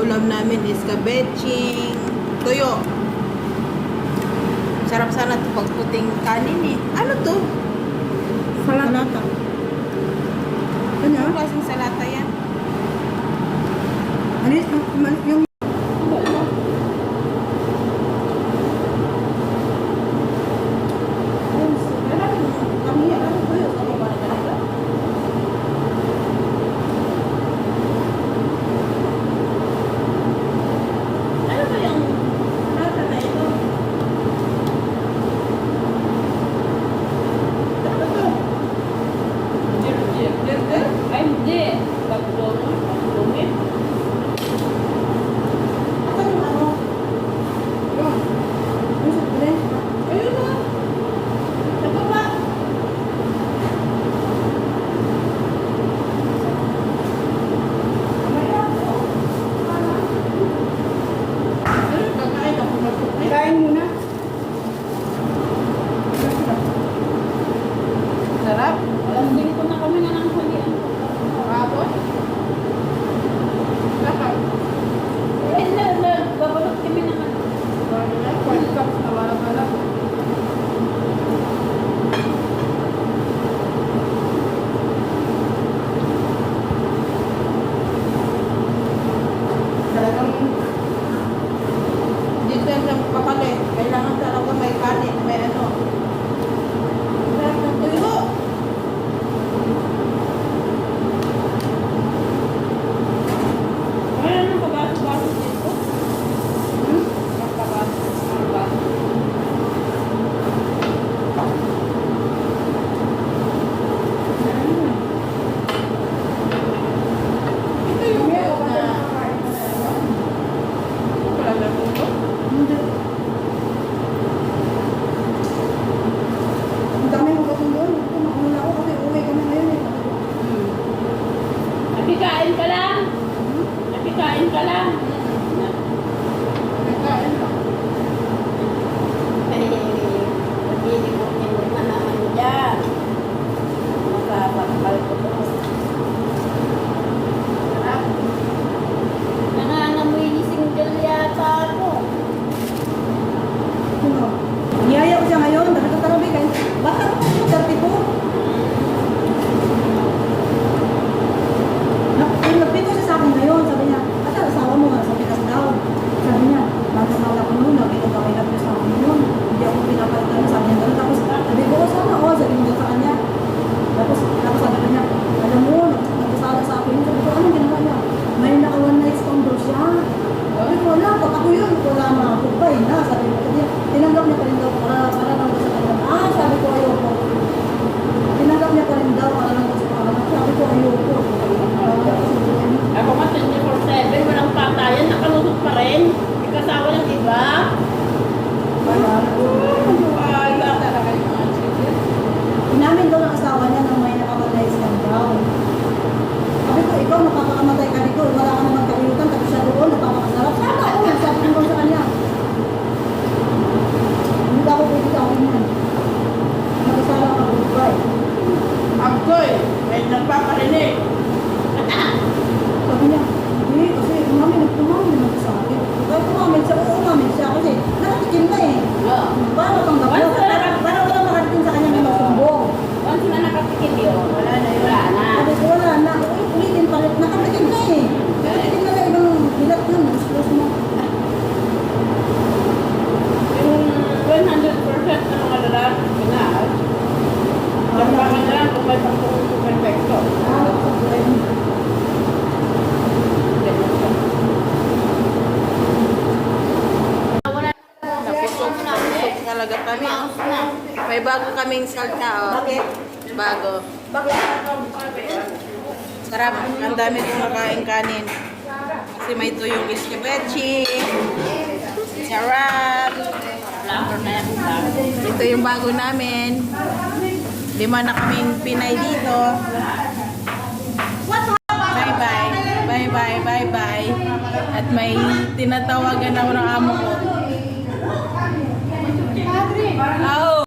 ulam namin is kabeching, tuyo. Sarap sana ito pag puting kanin eh. Ano to? Salata. Salata. Ano? Ano klaseng salata yan? Ano yung hay una Dame talaga kami. Maos na. May bago kaming salsa, oh. Bakit? Bago. Bakit? Sarap. Ang dami kong makain kanin. Kasi may tuyong iskebechi. Sarap. Ito yung bago namin. Lima na kaming Pinay dito. Bye-bye. Bye-bye. Bye-bye. At may tinatawagan ako ng amo ko. 好。